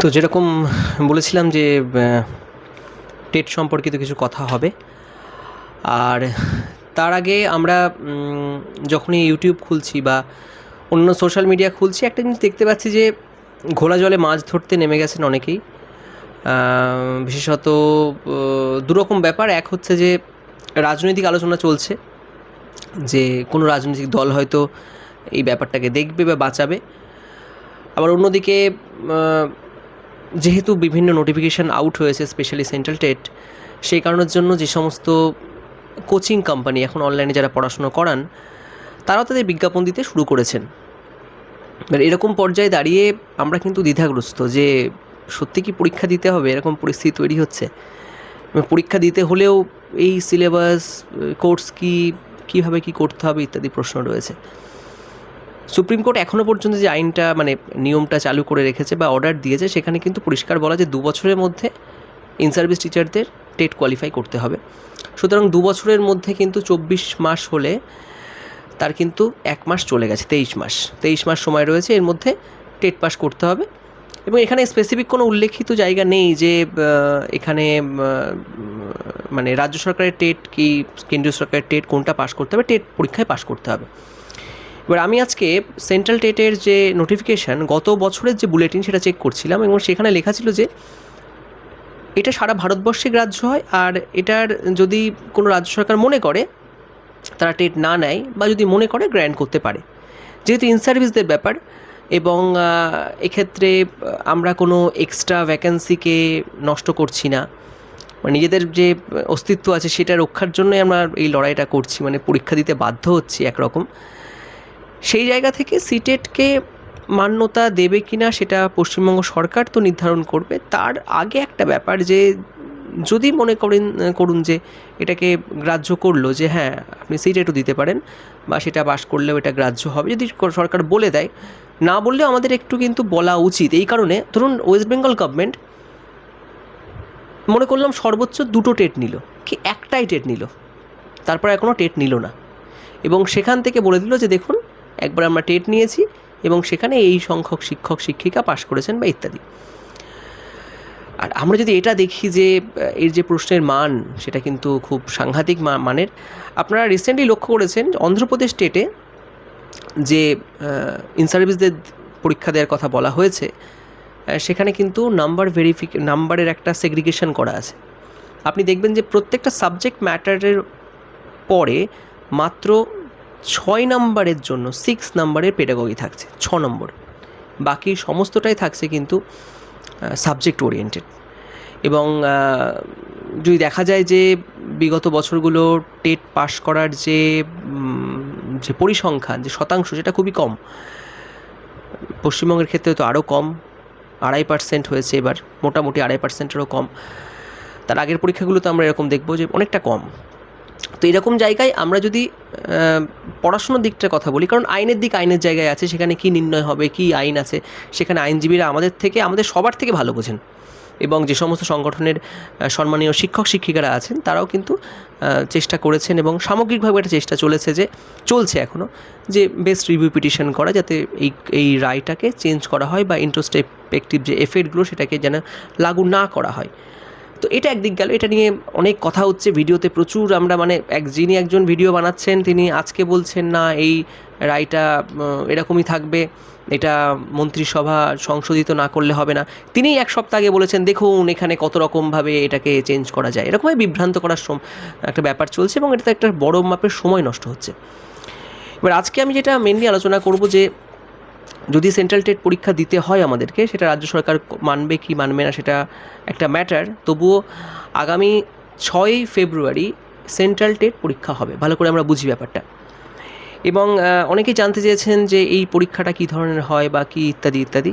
তো যেরকম বলেছিলাম যে টেট সম্পর্কিত কিছু কথা হবে। আর তার আগে আমরা যখনই ইউটিউব খুলছি বা অন্য সোশ্যাল মিডিয়া খুলছি, একটা জিনিস দেখতে পাচ্ছি যে, ঘোলা জলে মাছ ধরতে নেমে গেছেন অনেকেই। বিশেষত দুরকম ব্যাপার। এক হচ্ছে যে, রাজনৈতিক আলোচনা চলছে, যে কোনো রাজনৈতিক দল হয়তো এই ব্যাপারটাকে দেখবে বা বাঁচাবে। আবার অন্যদিকে যেহেতু বিভিন্ন নোটিফিকেশান আউট হয়েছে স্পেশালি সেন্ট্রাল টেট সেই কারণের জন্য যে সমস্ত কোচিং কোম্পানি এখন অনলাইনে যারা পড়াশুনো করান, তারাও তাদের বিজ্ঞাপন দিতে শুরু করেছেন। এবার এরকম পর্যায়ে দাঁড়িয়ে আমরা কিন্তু দ্বিধাগ্রস্ত যে সত্যি কি পরীক্ষা দিতে হবে, এরকম পরিস্থিতি তৈরি হচ্ছে। পরীক্ষা দিতে হলেও এই সিলেবাস কোর্স কি, কীভাবে কি করতে হবে ইত্যাদি প্রশ্ন রয়েছে। সুপ্রিম কোর্ট এখনও পর্যন্ত যে আইনটা মানে নিয়মটা চালু করে রেখেছে বা অর্ডার দিয়েছে, সেখানে কিন্তু পরিষ্কার বলা যে দু বছরের মধ্যে ইন সার্ভিস টিচারদের টেট কোয়ালিফাই করতে হবে। সুতরাং দু বছরের মধ্যে কিন্তু চব্বিশ মাস হলে তার কিন্তু এক মাস চলে গেছে, তেইশ মাস। তেইশ মাস সময় রয়েছে, এর মধ্যে টেট পাস করতে হবে। এবং এখানে স্পেসিফিক কোনো উল্লেখিত জায়গা নেই যে এখানে মানে রাজ্য সরকারের টেট কি, কেন্দ্রীয় সরকারের টেট কোনটা পাস করতে হবে, টেট পরীক্ষায় পাস করতে হবে। এবার আমি আজকে সেন্ট্রাল টেটের যে নোটিফিকেশান গত বছরের যে বুলেটিন সেটা চেক করছিলাম এবং সেখানে লেখা ছিল যে এটা সারা ভারতবর্ষে গ্রাহ্য হয় আর এটার যদি কোনো রাজ্য সরকার মনে করে, তারা টেট না নেয় বা যদি মনে করে গ্র্যান্ড করতে পারে। যেহেতু ইন সার্ভিসদের ব্যাপার এবং এক্ষেত্রে আমরা কোনো এক্সট্রা ভ্যাকেন্সিকে নষ্ট করছি না। মানে নিজেদের যে অস্তিত্ব আছে সেটা রক্ষার জন্যই আমরা এই লড়াইটা করছি মানে পরীক্ষা দিতে বাধ্য হচ্ছি একরকম। সেই জায়গা থেকে সিটেটকে মান্যতা দেবে কি না সেটা পশ্চিমবঙ্গ সরকার তো নির্ধারণ করবে। তার আগে একটা ব্যাপার যে, যদি মনে করেন, করুন যে, এটাকে গ্রাহ্য করল যে হ্যাঁ আপনি সিটেটও দিতে পারেন বা সেটা পাস করলেও এটা গ্রাহ্য হবে। যদি সরকার বলে দেয়, না বললেও আমাদের একটু কিন্তু বলা উচিত। এই কারণে ধরুন ওয়েস্ট বেঙ্গল গভর্নমেন্ট মনে করলাম সর্বোচ্চ দুটো টেট নিল। কি একটাই টেট নিল। তারপর এখনও টেট নিল না। এবং সেখান থেকে বলে দিল যে, দেখুন একবার আমরা টেট নিয়েছি এবং সেখানে এই সংখ্যক শিক্ষক, শিক্ষিকা পাশ করেছেন বা ইত্যাদি। আর আমরা যদি এটা দেখি যে এর যে প্রশ্নের মান, সেটা কিন্তু খুব সাংঘাতিক মানের। আপনারা রিসেন্টলি লক্ষ্য করেছেন অন্ধ্রপ্রদেশ স্টেটে যে ইন সার্ভিসদের পরীক্ষা দেওয়ার কথা বলা হয়েছে সেখানে কিন্তু নাম্বার ভেরিফিক নাম্বারের একটা সেগ্রিগেশন করা আছে। আপনি দেখবেন যে প্রত্যেকটা সাবজেক্ট ম্যাটারের পরে মাত্র ছয় নাম্বারের জন্য সিক্স নাম্বারের পেডাগগি থাকছে, ছ নম্বর। বাকি সমস্তটাই থাকছে কিন্তু সাবজেক্ট ওরিয়েন্টেড এবং যদি দেখা যায় যে বিগত বছরগুলো টেট পাশ করার যে যে পরিসংখ্যান, যে শতাংশ, সেটা খুবই কম। পশ্চিমবঙ্গের ক্ষেত্রে তো আরও কম, আড়াই পার্সেন্ট হয়েছে এবার, মোটামুটি আড়াই পার্সেন্টেরও কম। তার আগের পরীক্ষাগুলোতে আমরা এরকম দেখব যে অনেকটা কম। তো এরকম জায়গায় আমরা যদি পড়াশোনার দিকটার কথা বলি, কারণ আইনের দিক আইনের জায়গায় আছে, সেখানে কি নির্ণয় হবে, কি আইন আছে, সেখানে আইনজীবীরা আমাদের থেকে, আমাদের সবার থেকে ভালো বোঝেন। এবং যে সমস্ত সংগঠনের সম্মানীয় শিক্ষক, শিক্ষিকারা আছেন, তারাও কিন্তু চেষ্টা করেছেন এবং সামগ্রিকভাবে একটা চেষ্টা চলেছে যে, চলছে এখনও যে বেস্ট রিভিউ পিটিশন করা, যাতে এই এই রায়টাকে চেঞ্জ করা হয় বা ইন্ট্রোস্পেক্টিভ যে এফেক্টগুলো, সেটাকে যেন লাগু না করা হয়। তো এটা একদিক গেল, এটা নিয়ে অনেক কথা হচ্ছে ভিডিওতে প্রচুর, আমরা মানে এক, যিনি একজন ভিডিও বানাচ্ছেন তিনি আজকে বলছেন না, এই রায়টা এরকমই থাকবে, এটা মন্ত্রিসভা সংশোধিত না করলে হবে না। তিনি এক সপ্তাহ আগে বলেছেন, দেখুন, এখানে কত রকমভাবে এটাকে চেঞ্জ করা যায়। এরকমই বিভ্রান্ত করার একটা ব্যাপার চলছে এবং এটাতে একটা বড় মাপের সময় নষ্ট হচ্ছে। এবার আজকে আমি যেটা মেনলি আলোচনা করব যে যদি সেন্ট্রাল টেট পরীক্ষা দিতে হয় আমাদেরকে, সেটা রাজ্য সরকার মানবে কি মানবে না সেটা একটা ম্যাটার তবুও আগামী ছয়ই ফেব্রুয়ারি সেন্ট্রাল টেট পরীক্ষা হবে। ভালো করে আমরা বুঝি ব্যাপারটা। এবং অনেকেই জানতে চেয়েছেন যে এই পরীক্ষাটা কী ধরনের হয় বা কী ইত্যাদি ইত্যাদি।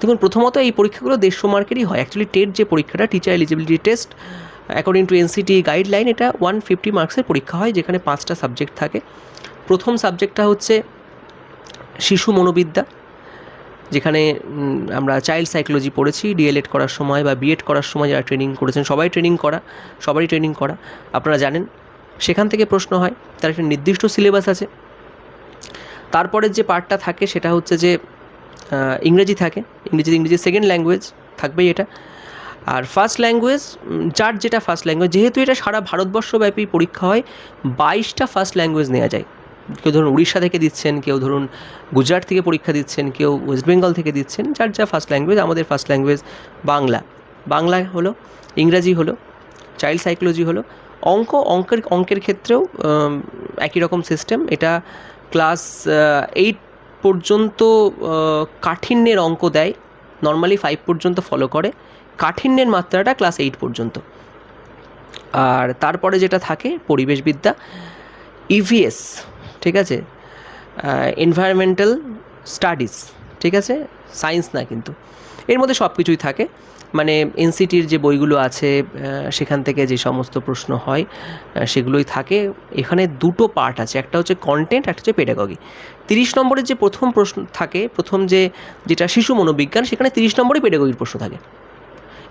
দেখুন, প্রথমত এই পরীক্ষাগুলো দেড়শো মার্কেরই হয়। অ্যাকচুয়ালি টেট যে পরীক্ষাটা teacher eligibility test according to NCT guideline এটা ওয়ান ফিফটি মার্কসের পরীক্ষা হয়, যেখানে পাঁচটা সাবজেক্ট থাকে। প্রথম সাবজেক্টটা হচ্ছে শিশু মনোবিদ্যা, যেখানে আমরা চাইল্ড সাইকোলজি পড়েছি ডিএলএড করার সময় বা বিএড করার সময় যারা ট্রেনিং করেছেন, সবাই ট্রেনিং করা, সবারই ট্রেনিং করা। আপনারা জানেন, সেখান থেকে প্রশ্ন হয়, তার একটা নির্দিষ্ট সিলেবাস আছে। তারপরের যে পার্টটা থাকে, সেটা হচ্ছে যে ইংরেজি থাকে ইংরেজি ইংরেজি সেকেন্ড ল্যাঙ্গুয়েজ থাকবেই এটা। আর ফার্স্ট ল্যাঙ্গুয়েজ যার যেটা ফার্স্ট ল্যাঙ্গুয়েজ যেহেতু এটা সারা ভারতবর্ষব্যাপী পরীক্ষা হয়, বাইশটা ফার্স্ট ল্যাঙ্গুয়েজ নেওয়া যায়। কেউ ধরুন উড়িষ্যা থেকে দিচ্ছেন, কেউ ধরুন গুজরাট থেকে পরীক্ষা দিচ্ছেন, কেউ ওয়েস্ট বেঙ্গল থেকে দিচ্ছেন, যার যা ফার্স্ট ল্যাঙ্গুয়েজ আমাদের ফার্স্ট ল্যাঙ্গুয়েজ বাংলা। বাংলা হলো, ইংরাজি হলো চাইল্ড সাইকোলজি হলো। অঙ্ক, অঙ্কের অঙ্কের ক্ষেত্রেও একই রকম সিস্টেম এটা ক্লাস এইট পর্যন্ত কাঠিন্যের অঙ্ক দেয়। নর্মালি ফাইভ পর্যন্ত ফলো করে। কাঠিন্যের মাত্রাটা ক্লাস এইট পর্যন্ত। আর তারপরে যেটা থাকে, পরিবেশবিদ্যা ইভিএস ঠিক আছে? এনভায়রনমেন্টাল স্টাডিজ ঠিক আছে? সায়েন্স না কিন্তু। এর মধ্যে সব কিছুই থাকে। মানে এনসিটির যে বইগুলো আছে সেখান থেকে যে সমস্ত প্রশ্ন হয় সেগুলোই থাকে। এখানে দুটো পার্ট আছে। একটা হচ্ছে কন্টেন্ট একটা হচ্ছে পেডাগগি তিরিশ নম্বরের যে প্রথম প্রশ্ন থাকে, প্রথম যে, যেটা শিশু মনোবিজ্ঞান, সেখানে তিরিশ নম্বরে পেডাগগির প্রশ্ন থাকে।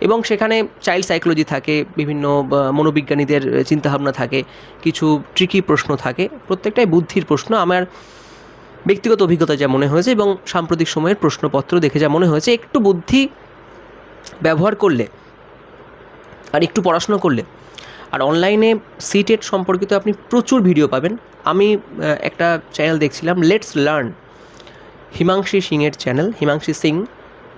এবং সেখানে চাইল্ড সাইকোলজি থাকে, বিভিন্ন মনোবিজ্ঞানীদের চিন্তাভাবনা থাকে, কিছু ট্রিকি প্রশ্ন থাকে, প্রত্যেকটাই বুদ্ধির প্রশ্ন। আমার ব্যক্তিগত অভিজ্ঞতা যা মনে হয়েছে এবং সাম্প্রতিক সময়ের প্রশ্নপত্র দেখে যা মনে হয়েছে, একটু বুদ্ধি ব্যবহার করলে আর একটু পড়াশুনো করলে, আর অনলাইনে সিটেট সম্পর্কিত আপনি প্রচুর ভিডিও পাবেন। আমি একটা চ্যানেল দেখছিলাম লেটস লার্ন হিমাংশী সিংয়ের চ্যানেল হিমাংশী সিং।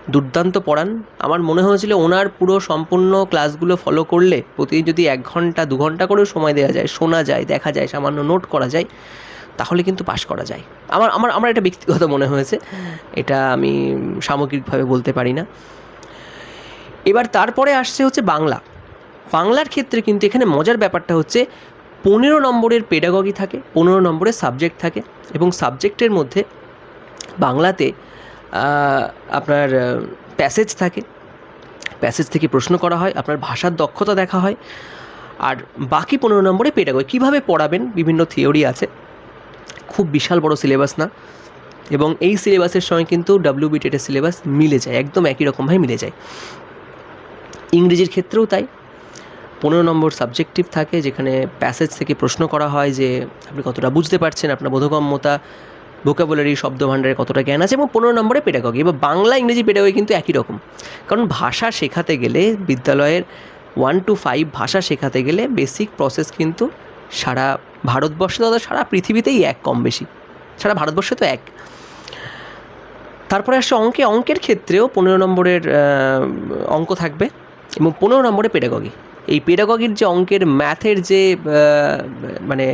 দুর্দান্ত পড়ান। আমার মনে হয়েছিল ওনার পুরো সম্পূর্ণ ক্লাসগুলো ফলো করলে প্রতিদিন যদি এক ঘণ্টা, দু ঘণ্টা করেও সময় দেওয়া যায়, শোনা যায়, দেখা যায়, সামান্য নোট করা যায়, তাহলে কিন্তু পাশ করা যায়। আমার আমার আমার এটা ব্যক্তিগত মনে হয়েছে। এটা আমি সামগ্রিকভাবে বলতে পারি না। এবার তারপরে আসছে হচ্ছে বাংলা। বাংলার ক্ষেত্রে কিন্তু এখানে মজার ব্যাপারটা হচ্ছে পনেরো নম্বরের পেডাগগি থাকে, পনেরো নম্বরের সাবজেক্ট থাকে এবং সাবজেক্টের মধ্যে বাংলাতে আপনার প্যাসেজ থাকে। প্যাসেজ থেকে প্রশ্ন করা হয়, আপনার ভাষার দক্ষতা দেখা হয়। আর বাকি পনেরো নম্বরে পেডাগগি কীভাবে পড়াবেন? বিভিন্ন থিওরি আছে। খুব বিশাল বড় সিলেবাস না। এবং এই সিলেবাসের সঙ্গে কিন্তু ডাব্লিউ বিটেটের সিলেবাস মিলে যায়, একদম একই রকমভাবে মিলে যায়। ইংরেজির ক্ষেত্রেও তাই। পনেরো নম্বর সাবজেক্টিভ থাকে, যেখানে প্যাসেজ থেকে প্রশ্ন করা হয় যে, আপনি কতটা বুঝতে পারছেন, আপনার বোধগম্যতা ভোকাবুলারি শব্দভাণ্ডারে কতটা জ্ঞান আছে এবং পনেরো নম্বরে পেডাগগি এবার বাংলা, ইংরেজি পেডাগগি কিন্তু একই রকম। কারণ ভাষা শেখাতে গেলে বিদ্যালয়ের ওয়ান টু ফাইভ ভাষা শেখাতে গেলে বেসিক প্রসেস কিন্তু সারা ভারতবর্ষে তথা সারা পৃথিবীতেই এক কম বেশি। সারা ভারতবর্ষে তো এক। তারপরে আসছে অঙ্কে। অঙ্কের ক্ষেত্রেও পনেরো নম্বরের অঙ্ক থাকবে এবং পনেরো নম্বরে পেডাগগি এই পেডাগগির যে অঙ্কের ম্যাথের যে মানে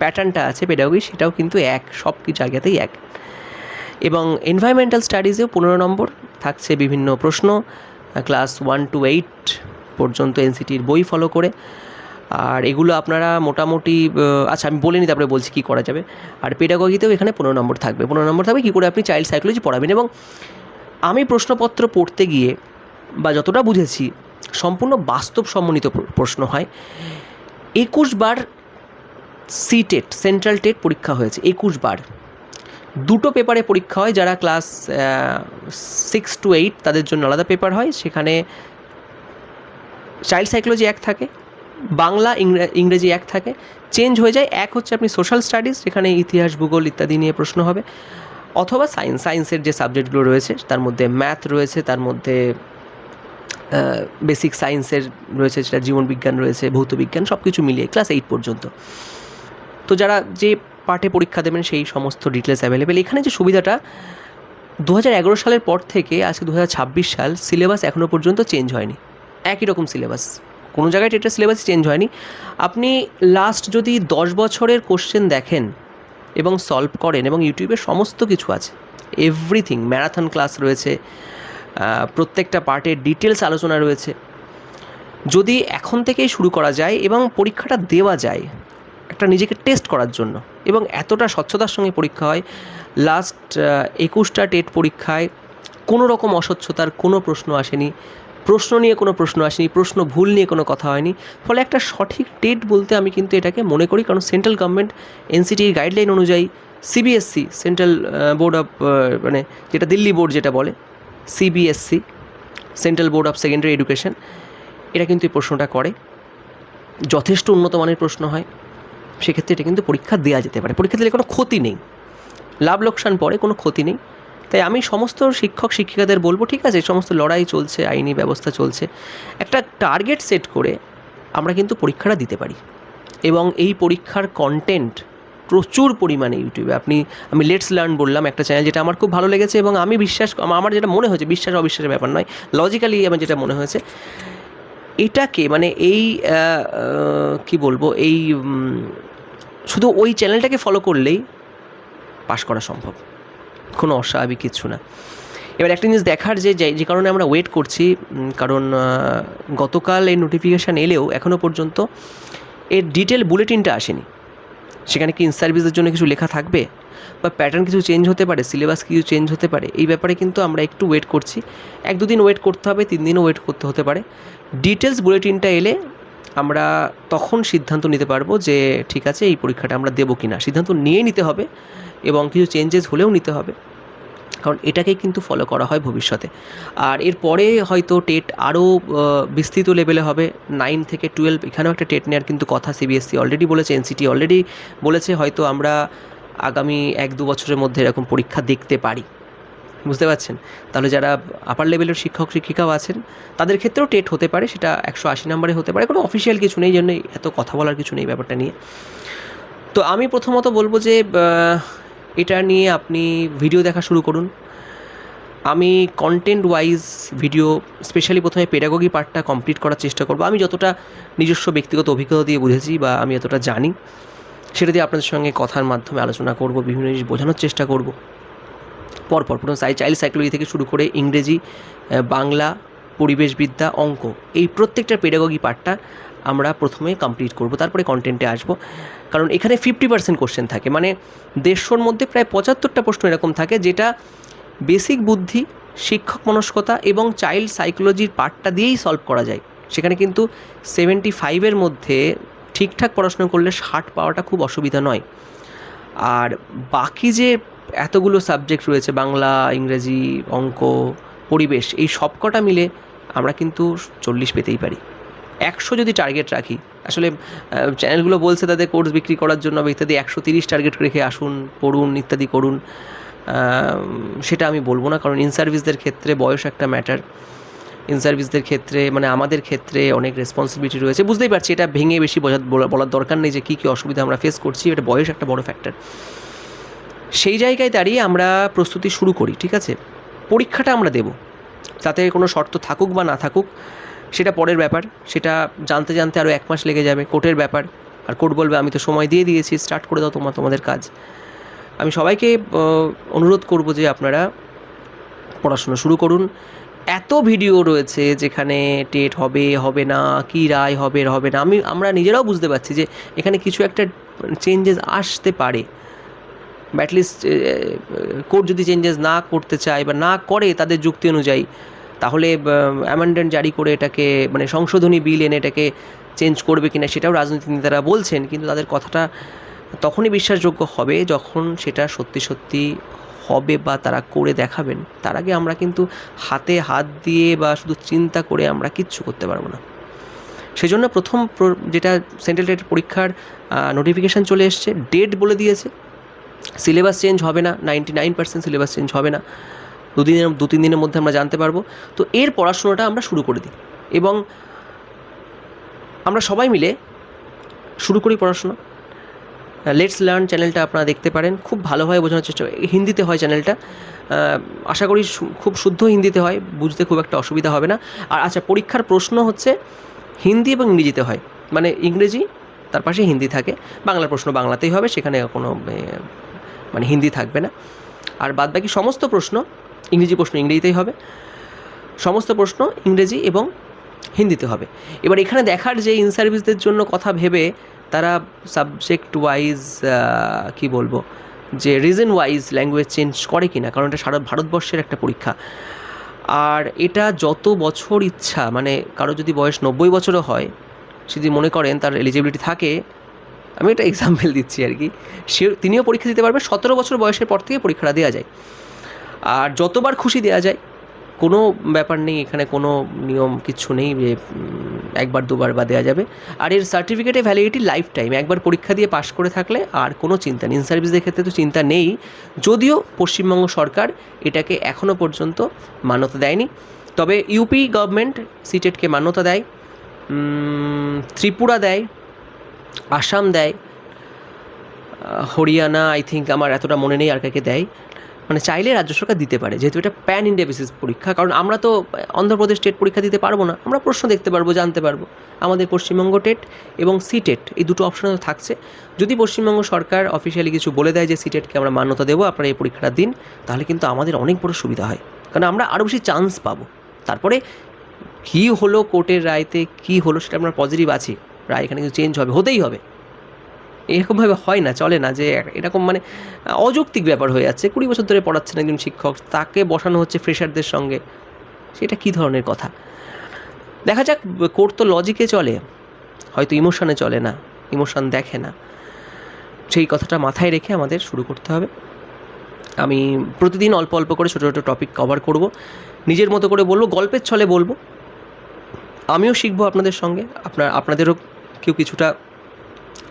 প্যাটার্নটা আছে পেডাগগি সেটাও কিন্তু এক, সব কিছু জায়গাতেই এক। এবং এনভায়রনমেন্টাল স্টাডিজেও পনেরো নম্বর, থাকছে বিভিন্ন প্রশ্ন ক্লাস ওয়ান টু এইট পর্যন্ত এনসিটির বই ফলো করে। আর এগুলো আপনারা মোটামুটি আচ্ছা আমি বলে নিই, তারপরে বলছি কী করা যাবে। আর পেডাগগিতেও এখানে পনেরো নম্বর থাকবে। পনেরো নম্বর থাকবে কী করে আপনি চাইল্ড সাইকোলজি পড়াবেন। এবং আমি প্রশ্নপত্র পড়তে গিয়ে বা যতটা বুঝেছি সম্পূর্ণ বাস্তব সম্বন্ধিত প্র- প্রশ্ন হয়। একুশ বার সি টেট সেন্ট্রাল টেট পরীক্ষা হয়েছে, একুশ বার। দুটো পেপারে পরীক্ষা হয় যারা ক্লাস সিক্স টু এইট তাদের জন্য আলাদা পেপার হয়। সেখানে চাইল্ড সাইকোলজি এক থাকে, বাংলা, ইংরে- ইংরেজি এক থাকে। চেঞ্জ হয়ে যায়, এক হচ্ছে আপনি সোশ্যাল স্টাডিজ যেখানে ইতিহাস, ভূগোল ইত্যাদি নিয়ে প্রশ্ন হবে। অথবা সায়েন্স সায়েন্সের যে সাবজেক্টগুলো রয়েছে, তার মধ্যে ম্যাথ রয়েছে, তার মধ্যে বেসিক সায়েন্সের রয়েছে সেটা জীবনবিজ্ঞান রয়েছে, ভৌতবিজ্ঞান সব কিছু মিলিয়ে ক্লাস এইট পর্যন্ত। তো যারা যে পাঠে পরীক্ষা দেবেন, সেই সমস্ত ডিটেলস অ্যাভেলেবেল এখানে যে সুবিধাটা দু হাজার এগারো সালের পর থেকে আজকে দু হাজার ছাব্বিশ সাল সিলেবাস এখনও পর্যন্ত চেঞ্জ হয়নি। একই রকম সিলেবাস কোনো জায়গায় টেটের সিলেবাস চেঞ্জ হয়নি। আপনি লাস্ট যদি দশ বছরের কোশ্চেন দেখেন এবং সলভ করেন এবং ইউটিউবে সমস্ত কিছু আছে এভরিথিং ম্যারাথন ক্লাস রয়েছে প্রত্যেকটা পার্টের ডিটেলস আলোচনা রয়েছে। যদি এখন থেকেই শুরু করা যায় এবং পরীক্ষাটা দেওয়া যায়, একটা নিজেকে টেস্ট করার জন্য এবং এতটা স্বচ্ছতার সঙ্গে পরীক্ষা হয় লাস্ট একুশটা টেট পরীক্ষায় কোনো রকম অস্বচ্ছতার কোনো প্রশ্ন আসেনি, প্রশ্ন নিয়ে কোনো প্রশ্ন আসেনি, প্রশ্ন ভুল নিয়ে কোনো কথা হয়নি। ফলে একটা সঠিক টেট বলতে আমি কিন্তু এটাকে মনে করি কারণ সেন্ট্রাল গভর্নমেন্ট, এনসিটির গাইডলাইন অনুযায়ী সিবিএসসি সেন্ট্রাল বোর্ড অফ মানে যেটা দিল্লি বোর্ড যেটা বলে CBSC central board of secondary education এরা কিন্তু এই প্রশ্নটা করে। যথেষ্ট উন্নত মানের প্রশ্ন হয়, সেক্ষেত্রে এটা কিন্তু পরীক্ষা দেওয়া যেতে পারে। পরীক্ষা দিলে কোনো ক্ষতি নেই। লাভ লোকসান পরে কোনো ক্ষতি নেই। তাই আমি সমস্ত শিক্ষক, শিক্ষিকাদের বলব, ঠিক আছে, সমস্ত লড়াই চলছে, আইনি ব্যবস্থা চলছে, একটা টার্গেট সেট করে আমরা কিন্তু পরীক্ষাটা দিতে পারি। এবং এই পরীক্ষার কন্টেন্ট প্রচুর পরিমাণে ইউটিউবে। আপনি, আমি লেটস লার্ন বললাম একটা চ্যানেল যেটা আমার খুব ভালো লেগেছে এবং আমি বিশ্বাস, আমার যেটা মনে হয়েছে, বিশ্বাস অবিশ্বাসের ব্যাপার নয় লজিক্যালি আমার যেটা মনে হয়েছে, এটাকে মানে এই কি বলব, এই শুধু ওই চ্যানেলটাকে ফলো করলেই পাশ করা সম্ভব। কোনো অস্বাভাবিক কিছু না। এবার একটা জিনিস দেখার যে- যে কারণে আমরা ওয়েট করছি কারণ গতকাল এই নোটিফিকেশান এলেও এখনও পর্যন্ত এর ডিটেল বুলেটিনটা আসেনি। সেখানে কি সার্ভিসের জন্য কিছু লেখা থাকবে? বা প্যাটার্ন কিছু চেঞ্জ হতে পারে? সিলেবাস কিছু চেঞ্জ হতে পারে? এই ব্যাপারে কিন্তু আমরা একটু ওয়েট করছি। এক দুদিন ওয়েট করতে হবে, তিন দিনও ওয়েট করতে হতে পারে। ডিটেলস বুলেটিনটা এলে আমরা তখন সিদ্ধান্ত নিতে পারব যে, ঠিক আছে, এই পরীক্ষাটা আমরা দেবো কি না সিদ্ধান্ত নিয়ে নিতে হবে এবং কিছু চেঞ্জেস হলেও নিতে হবে। কারণ এটাকেই কিন্তু ফলো করা হয় ভবিষ্যতে। আর এরপরে হয়তো টেট আরও বিস্তৃত লেভেলে হবে। নাইন থেকে টুয়েলভ এখানেও একটা টেট নেওয়ার কিন্তু কথা সিবিএসসি অলরেডি বলেছে এনসিটি অলরেডি বলেছে, হয়তো আমরা আগামী এক দু বছরের মধ্যে এরকম পরীক্ষা দেখতে পারি। বুঝতে পারছেন? তাহলে যারা আপার লেভেলের শিক্ষক, শিক্ষিকাও আছেন, তাদের ক্ষেত্রেও টেট হতে পারে, সেটা একশো আশি নম্বরে হতে পারে। কোনো অফিসিয়াল কিছু নেই জন্য এত কথা বলার কিছু নেই ব্যাপারটা নিয়ে। তো আমি প্রথমত বলব যে এটা নিয়ে আপনি ভিডিও দেখা শুরু করুন। আমি কন্টেন্ট ওয়াইজ ভিডিও স্পেশালি প্রথমে পেডাগোগি পার্টটা কমপ্লিট করার চেষ্টা করব। আমি যতটা নিজস্ব ব্যক্তিগত অভিজ্ঞতা দিয়ে বুঝেছি বা আমি যতটা জানি, সেটা দিয়ে আপনাদের সঙ্গে কথার মাধ্যমে আলোচনা করব, বিভিন্ন জিনিস বোঝানোর চেষ্টা করব। পরপর প্রথম সাই চাইল্ড সাইকোলজি থেকে শুরু করে ইংরেজি বাংলা, পরিবেশবিদ্যা, অঙ্ক, এই প্রত্যেকটা পেডাগোগি পার্টটা আমরা প্রথমে কমপ্লিট করব, তারপরে কন্টেন্টে আসব। কারণ এখানে ফিফটি পার্সেন্ট কোশ্চেন থাকে। মানে দেড়শোর মধ্যে প্রায় পঁচাত্তরটা প্রশ্ন এরকম থাকে, যেটা বেসিক বুদ্ধি, শিক্ষক মনস্কতা এবং চাইল্ড সাইকোলজির পার্টটা দিয়েই সলভ করা যায়। সেখানে কিন্তু সেভেন্টি ফাইভের মধ্যে ঠিকঠাক পড়াশোনা করলে ষাট পাওয়াটা খুব অসুবিধা নয়। আর বাকি যে এতগুলো সাবজেক্ট রয়েছে, বাংলা, ইংরেজি, অঙ্ক, পরিবেশ, এই সবকটা মিলে আমরা কিন্তু চল্লিশ পেতেই পারি। একশো যদি টার্গেট রাখি, আসলে চ্যানেলগুলো বলছে তাদের কোর্স বিক্রি করার জন্য ইত্যাদি, একশো তিরিশ টার্গেট রেখে আসুন, পড়ুন, ইত্যাদি করুন সেটা আমি বলব না, কারণ ইন সার্ভিসদের ক্ষেত্রে বয়স একটা ম্যাটার ইন সার্ভিসদের ক্ষেত্রে মানে আমাদের ক্ষেত্রে অনেক রেসপন্সিবিলিটি রয়েছে। বুঝতেই পারছি, এটা ভেঙে বেশি বোঝা- বলা- বলার দরকার নেই যে কী কী অসুবিধা আমরা ফেস করছি, এটা বয়স একটা বড় ফ্যাক্টর সেই জায়গায় দাঁড়িয়ে আমরা প্রস্তুতি শুরু করি, ঠিক আছে? পরীক্ষাটা আমরা দেব। তাতে কোনো শর্ত থাকুক বা না থাকুক সেটা পরের ব্যাপার, সেটা জানতে জানতে আরও এক মাস লেগে যাবে, কোর্টের ব্যাপার। আর কোর্ট বলবে, আমি তো সময় দিয়ে দিয়েছি, স্টার্ট করে দাও তোমার, তোমাদের কাজ। আমি সবাইকে অনুরোধ করব যে আপনারা পড়াশোনা শুরু করুন। এত ভিডিও রয়েছে যেখানে টেট হবে হবে না, কী রায় হবে হবে না। আমি, আমরা নিজেরাও বুঝতে পারছি যে এখানে কিছু একটা চেঞ্জেস আসতে পারে। বা অ্যাটলিস্ট কোর্ট যদি চেঞ্জেস না করতে চায় বা না করে তাদের যুক্তি অনুযায়ী তাহলে অ্যামেন্ডেন্ট জারি করে এটাকে মানে সংশোধনী বিল এনে এটাকে চেঞ্জ করবে কিনা সেটাও রাজনীতি নেতারা বলছেন, কিন্তু তাদের কথাটা তখনই বিশ্বাসযোগ্য হবে যখন সেটা সত্যি সত্যি হবে বা তারা করে দেখাবেন। তার আগে আমরা কিন্তু হাতে হাত দিয়ে বা শুধু চিন্তা করে আমরা কিচ্ছু করতে পারব না। সেজন্য প্রথম যেটা সেন্ট্রাল টেট পরীক্ষার নোটিফিকেশান চলে এসছে ডেট বলে দিয়েছে। সিলেবাস চেঞ্জ হবে না ninety nine percent syllabus change হবে না। দুদিনের দু তিন দিনের মধ্যে আমরা জানতে পারব। তো এর পড়াশোনাটা আমরা শুরু করে দিই। এবং আমরা সবাই মিলে শুরু করি পড়াশোনা। লেটস লার্ন চ্যানেলটা আপনারা দেখতে পারেন। খুব ভালোভাবে বোঝানোর চেষ্টা হিন্দিতে হয় চ্যানেলটা। আশা করি খুব শুদ্ধ হিন্দিতে হয়, বুঝতে খুব একটা অসুবিধা হবে না। আর আচ্ছা পরীক্ষার প্রশ্ন হচ্ছে, হিন্দি এবং ইংরেজিতে হয়। মানে ইংরেজি, তার পাশে হিন্দি থাকে। বাংলার প্রশ্ন বাংলাতেই হবে, সেখানে কোনো মানে হিন্দি থাকবে না। আর বাদবাকি সমস্ত প্রশ্ন ইংরেজি প্রশ্ন ইংরেজিতেই হবে। সমস্ত প্রশ্ন ইংরেজি এবং হিন্দিতে হবে। এবার এখানে দেখার যে ইন সার্ভিসদের জন্য কথা ভেবে তারা সাবজেক্ট ওয়াইজ কি বলব, যে রিজন ওয়াইজ ল্যাঙ্গুয়েজ চেঞ্জ করে কি না কারণ এটা সারা ভারতবর্ষের একটা পরীক্ষা। আর এটা যত বছর ইচ্ছা মানে কারও যদি বয়স নব্বই বছরও হয় সে যদি মনে করেন তার এলিজিবিলিটি থাকে, আমি একটা এক্সাম্পল দিচ্ছি আর কি, সে তিনিও পরীক্ষা দিতে পারবে, সতেরো বছর বয়সের পর থেকে পরীক্ষাটা দেওয়া যায়। আর যতবার খুশি দেওয়া যায়, কোনো ব্যাপার নেই, এখানে কোনো নিয়ম কিচ্ছু নেই যে একবার দুবার বা দেওয়া যাবে। আর এর সার্টিফিকেটে ভ্যালিডিটি লাইফ টাইম একবার পরীক্ষা দিয়ে পাশ করে থাকলে আর কোনো চিন্তা নেই। ইন সার্ভিসদের ক্ষেত্রে তো চিন্তা নেই, যদিও পশ্চিমবঙ্গ সরকার এটাকে এখনও পর্যন্ত মান্যতা দেয়নি। তবে ইউপি গভর্নমেন্ট সিটেটকে মান্যতা দেয় ত্রিপুরা দেয়, আসাম দেয় হরিয়ানা আই থিঙ্ক আমার এতটা মনে নেই, আর কাকে দেয়। মানে চাইলে রাজ্য সরকার দিতে পারে, যেহেতু এটা প্যান ইন্ডিয়া বেসিস পরীক্ষা। কারণ আমরা তো অন্ধ্রপ্রদেশ টেট পরীক্ষা দিতে পারব না। আমরা প্রশ্ন দেখতে পারব, জানতে পারব। আমাদের পশ্চিমবঙ্গ টেট এবং সি টেট, এই দুটো অপশন থাকছে। যদি পশ্চিমবঙ্গ সরকার অফিসিয়ালি কিছু বলে দেয় যে সি টেটকে আমরা মান্যতা দেবো, আপনারা এই পরীক্ষাটা দিন, তাহলে কিন্তু আমাদের অনেক বড় সুবিধা হয়। কারণ আমরা আরও বেশি চান্স পাবো। তারপরে কী হলো কোর্টের রায়তে, কী হলো সেটা আমরা পজিটিভ আছি। রায় এখানে কিছু চেঞ্জ হবে, হতেই হবে। এরকমভাবে হয় না, চলে না যে এরকম মানে অযৌক্তিক ব্যাপার হয়ে যাচ্ছে। কুড়ি বছর ধরে পড়াচ্ছেন একজন শিক্ষক, তাকে বসানো হচ্ছে ফ্রেশারদের সঙ্গে। সেটা কী ধরনের কথা? দেখা যাক কোর্ট তো লজিকে চলে, হয়তো ইমোশনে চলে না ইমোশন দেখে না। সেই কথাটা মাথায় রেখে আমাদের শুরু করতে হবে। আমি প্রতিদিন অল্প অল্প করে ছোটো ছোটো টপিক কভার করব। নিজের মতো করে বলব, গল্পের ছলে বলব। আমিও শিখব আপনাদের সঙ্গে। আপনার, আপনাদেরও কেউ কিছুটা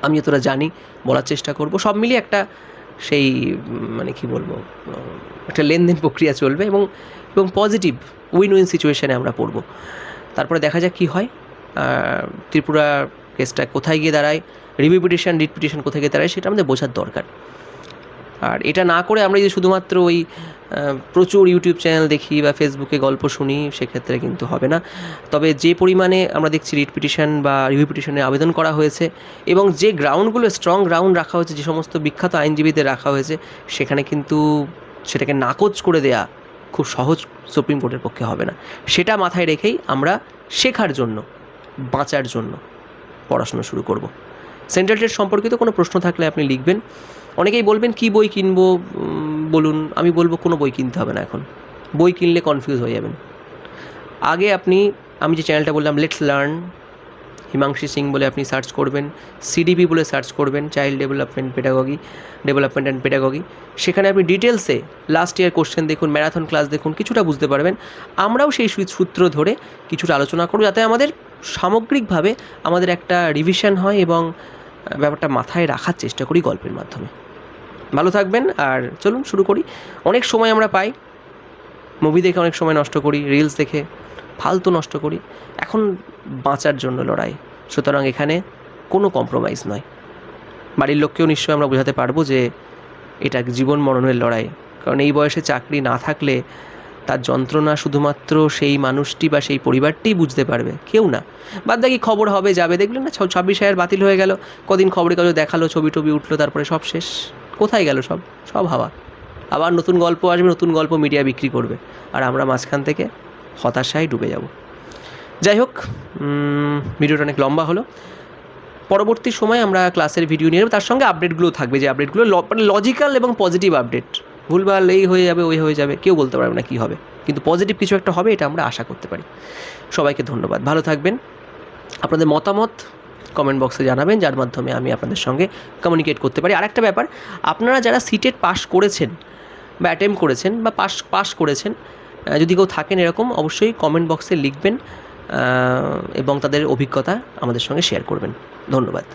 আমি যতটা জানি, বলার চেষ্টা করব। সব মিলিয়ে একটা সেই মানে কি বলব, একটা লেনদেন প্রক্রিয়া চলবে এবং এবং পজিটিভ উইন উইন সিচুয়েশানে আমরা পড়ব। তারপরে দেখা যাক কী হয়। ত্রিপুরা কেসটা কোথায় গিয়ে দাঁড়ায় রিভিউ পিটিশন রিট পিটিশন কোথায় গিয়ে দাঁড়ায়, সেটা আমাদের বোঝার দরকার। আর এটা না করে আমরা যদি শুধুমাত্র ওই প্রচুর ইউটিউব চ্যানেল দেখি বা ফেসবুকে গল্প শুনি, সেক্ষেত্রে কিন্তু হবে না। তবে যে পরিমাণে আমরা দেখছি রিট পিটিশন বা রিভিউ পিটিশনে আবেদন করা হয়েছে এবং যে গ্রাউন্ডগুলো, স্ট্রং গ্রাউন্ড রাখা হয়েছে, যে সমস্ত বিখ্যাত আইনজীবীদের রাখা হয়েছে, সেখানে কিন্তু সেটাকে নাকচ করে দেয়া খুব সহজ সুপ্রিম কোর্টের পক্ষে হবে না। সেটা মাথায় রেখেই আমরা শেখার জন্য, বাঁচার জন্য পড়াশোনা শুরু করব। সেন্ট্রাল টেট সম্পর্কিত কোনো প্রশ্ন থাকলে আপনি লিখবেন। অনেকেই বলবেন, কি বই কিনবো? বলুন, আমি বলব কোনো বই কিনতে হবে না এখন। বই কিনলে কনফিউজ হয়ে যাবেন। আগে আপনি, আমি যে চ্যানেলটা বললাম লেটস লার্ন হিমাংশী সিং বলে আপনি সার্চ করবেন সিডিপি বলে সার্চ করবেন child development pedagogy development and pedagogy সেখানে আপনি ডিটেলসে লাস্ট ইয়ার কোশ্চেন দেখুন ম্যারাথন ক্লাস দেখুন, কিছুটা বুঝতে পারবেন। আমরাও সেই সূত্র ধরে কিছুটা আলোচনা করব, যাতে আমাদের সামগ্রিকভাবে আমাদের একটা রিভিশন হয় এবং ব্যাপারটা মাথায় রাখার চেষ্টা করি গল্পের মাধ্যমে। ভালো থাকবেন আর চলুন শুরু করি। অনেক সময় আমরা পাই মুভি দেখে অনেক সময় নষ্ট করি রিলস দেখে ফালতু নষ্ট করি। এখন বাঁচার জন্য লড়াই। সুতরাং এখানে কোনো কম্প্রোমাইজ নয়। বাড়ির লোককেও নিশ্চয়ই আমরা বোঝাতে পারব যে এটা জীবন মরণের লড়াই। কারণ এই বয়সে চাকরি না থাকলে তার যন্ত্রণা শুধুমাত্র সেই মানুষটি বা সেই পরিবারটিই বুঝতে পারবে, কেউ না। বাদ বাকি খবর হবে, যাবে। দেখলেন না ছাব্বিশ হাজার বাতিল হয়ে গেল। কদিন খবরে কাগজে দেখাল, ছবি টবি উঠল, তারপরে সব শেষ। কোথায় গেল সব? সব হাওয়া। আবার নতুন গল্প আসবে, নতুন গল্প মিডিয়া বিক্রি করবে। আর আমরা মাঝখান থেকে হতাশায় ডুবে যাব। যাই হোক ভিডিওটা অনেক লম্বা হলো। পরবর্তী সময় আমরা ক্লাসের ভিডিও নিয়ে তার সঙ্গে আপডেটগুলো থাকবে যে আপডেটগুলো মানে লজিক্যাল এবং পজিটিভ আপডেট ভুলভাল এই হয়ে যাবে, ওই হয়ে যাবে, কেউ বলতে পারবে না কী হবে। কিন্তু পজিটিভ কিছু একটা হবে, এটা আমরা আশা করতে পারি। সবাইকে ধন্যবাদ। ভালো থাকবেন। আপনাদের মতামত কমেন্ট বক্সে জানাবেন, যার মাধ্যমে আমি আপনাদের সঙ্গে কমিউনিকেট করতে পারি। আরেকটা ব্যাপার, আপনারা যারা সিটেট পাস করেছেন বা অ্যাটেম্প করেছেন বা পাস পাস করেছেন যদি কেউ থাকেন এরকম, অবশ্যই কমেন্ট বক্সে লিখবেন এবং তাদের অভিজ্ঞতা আমাদের সঙ্গে শেয়ার করবেন। ধন্যবাদ।